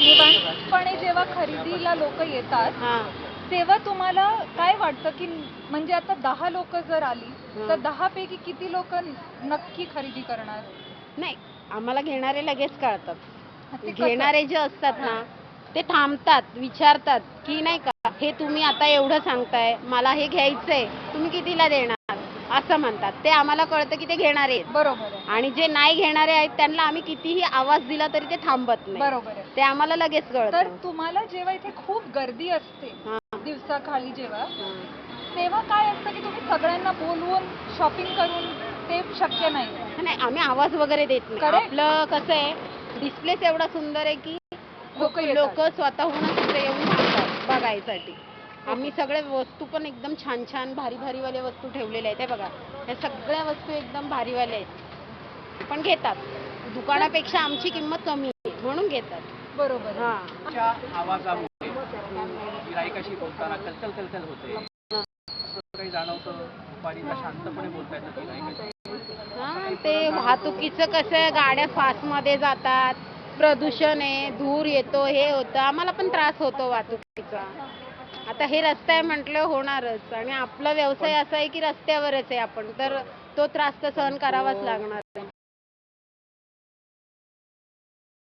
निवांतपणे जेव्हा खरेदीला लोक येतात तेव्हा तुम्हाला काय वाटतं की म्हणजे आता दहा लोक जर आली तर. दहा पैकी किती लोक नक्की खरेदी करणार? नाही आम्हाला घेणारे लगेच कळतात? घेणारे जे असतात ना ते थांबतात विचारतात की नाही का हे तुम्ही आता एवढं सांगताय मला हे घ्यायचंय तुम्ही कितीला देणार? असं म्हणतात. ते आम्हाला कळतं की ते घेणारे आहेत. बरोबर आहे. आणि जे नाही घेणारे आहेत त्यांना आम्ही कितीही आवाज दिला तरी ते थांबत नाही. बरोबर आहे. ते आम्हाला लगेच तर कळतं तुम्हाला जेव्हा इथे खूप गर्दी असते हा, दिवसाखाली जेव्हा हा. तेव्हा काय असतं की तुम्ही सगळ्यांना बोलवून शॉपिंग करून ते शक्य नाही. नाही आम्ही आवाज वगैरे देत नाही. Correct. आपलं कसं आहे डिस्प्लेच एवढा सुंदर आहे की लोक लोक स्वतःहूनच येऊन थांबतात बघायसाठी. आम्ही सगळे वस्तू पण एकदम छान छान भारी भारीवाले वस्तू ठेवलेल्या आहेत. हे बघा या सगळ्या वस्तू एकदम भारीवाल्या आहेत. पण घेतात. दुकानापेक्षा आमची किंमत कमी आहे म्हणून घेतात. बरोबर. आहे. हा. च्या आवाजामुळे गिरायकाशी बोलताना कलकल कलकल होते. असं काही जाणवतं? दुपारीला शांतपणे बोलता येतं गिरायकाशी हा ते वाहतुकीचं कसं आहे गाड्या फास्टमध्ये जातात प्रदूषण आहे धूर येतो हे होतं. आम्हाला पण त्रास होतो वाहतुकीचा. आता हे रस्ता आहे म्हटलं होणारच. आणि आपला व्यवसाय असा आहे की रस्त्यावरच आहे आपण. तर तो त्रास तर सहन करावाच लागणार आहे.